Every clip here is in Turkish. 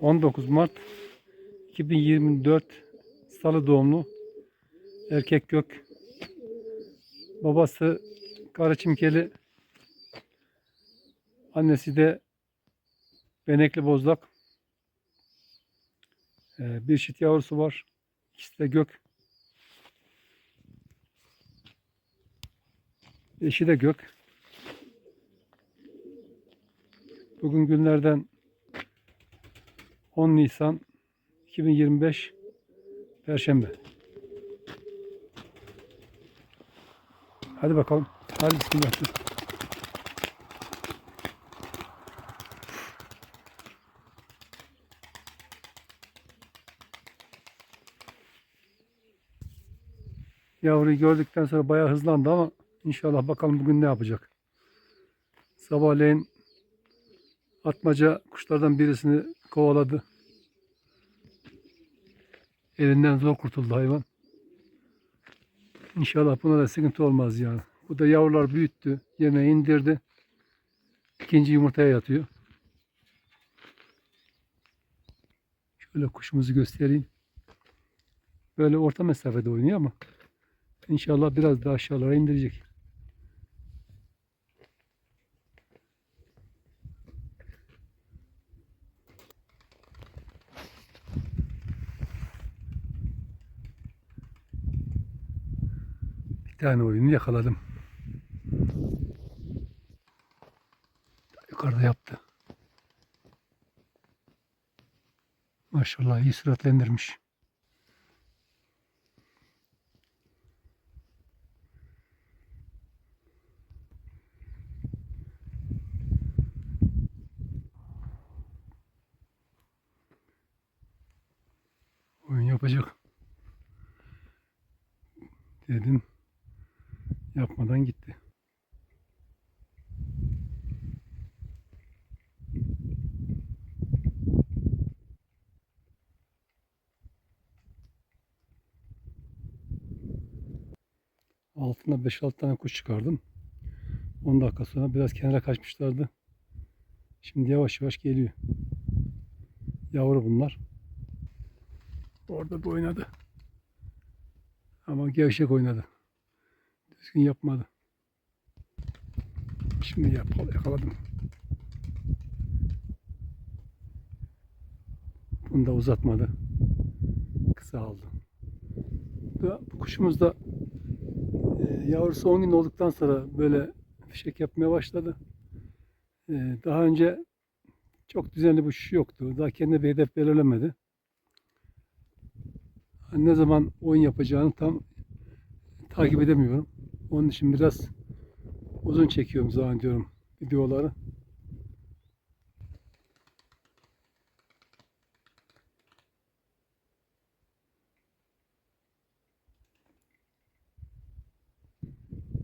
19 Mart 2024 Salı doğumlu erkek gök. Babası Karaçimkeli. Annesi de Benekli Bozlak. Ee, bir çift yavrusu var. İkisi de gök. Eşi de gök. Bugün günlerden 10 Nisan 2025 Perşembe. Hadi bakalım. Hadi bismillah. Yavruyu gördükten sonra bayağı hızlandı ama inşallah bakalım bugün ne yapacak. Sabahleyin atmaca kuşlardan birisini kovaladı. Elinden zor kurtuldu hayvan. İnşallah buna da sıkıntı olmaz yani. Bu da yavrular büyüttü. Yemeği indirdi. İkinci yumurtaya yatıyor. Şöyle kuşumuzu göstereyim. Böyle orta mesafede oynuyor ama inşallah biraz daha aşağılara indirecek. Bir tane oyunu yakaladım. Yukarıda yaptı. Maşallah iyi süratlendirmiş. Oyun yapacak. Dedim. Yapmadan gitti. Altına 5-6 tane kuş çıkardım. 10 dakika sonra biraz kenara kaçmışlardı. Şimdi yavaş yavaş geliyor. Yavru bunlar. Orada bir oynadı. Ama gevşek oynadı. Düzgün yapmadı. Şimdi yap, yakaladım. Bunu da uzatmadı. Kısa aldı. Bu kuşumuz da e, yavrusu 10 gün olduktan sonra böyle fişek yapmaya başladı. E, daha önce çok düzenli bir uçuşu yoktu. Daha kendine bir hedef belirlemedi. Ne zaman oyun yapacağını tam takip edemiyorum. Onun için biraz uzun çekiyorum zannediyorum videoları.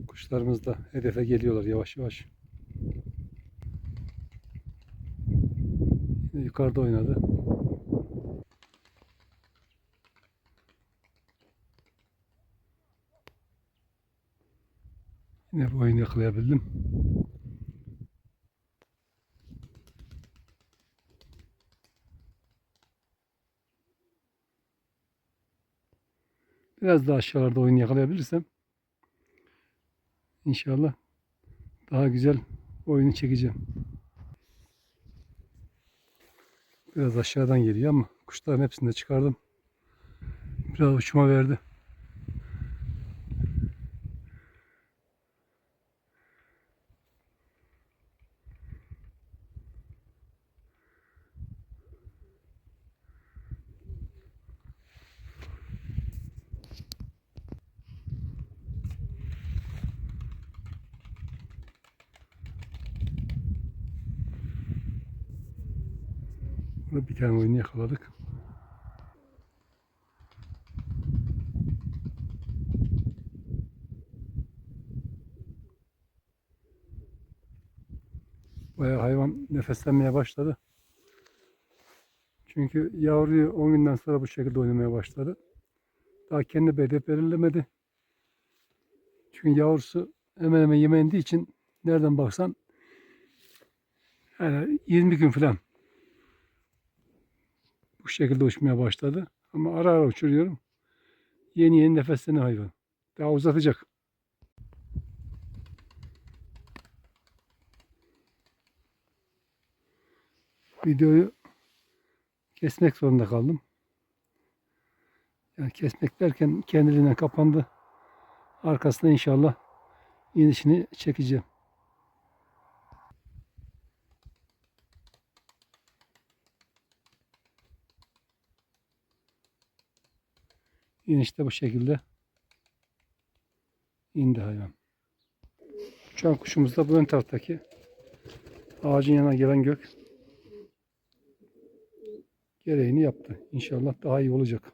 Kuşlarımız da hedefe geliyorlar yavaş yavaş. Yukarıda oynadı. Yine bu oyunu yakalayabildim. Biraz daha aşağılarda oyunu yakalayabilirsem inşallah daha güzel oyunu çekeceğim. Biraz aşağıdan geliyor ama kuşların hepsini de çıkardım. Biraz uçuma verdi. Burada bir tane oyunu yakaladık. Bayağı hayvan nefeslenmeye başladı. Çünkü yavruyu 10 günden sonra bu şekilde oynamaya başladı. Daha kendi bir hedef belirlemedi. Çünkü yavrusu hemen hemen yemeğindiği için nereden baksan yani 20 gün falan bu şekilde uçmaya başladı. Ama ara ara uçuruyorum. Yeni yeni nefesleniyor hayvan. Daha uzatacak. Videoyu kesmek zorunda kaldım. Yani kesmek derken kendiliğinden kapandı. Arkasında inşallah inişini çekeceğim. İnişte bu şekilde indi hayvan. Uçan kuşumuz da bu ön taraftaki ağacın yanına gelen gök gereğini yaptı. İnşallah daha iyi olacak.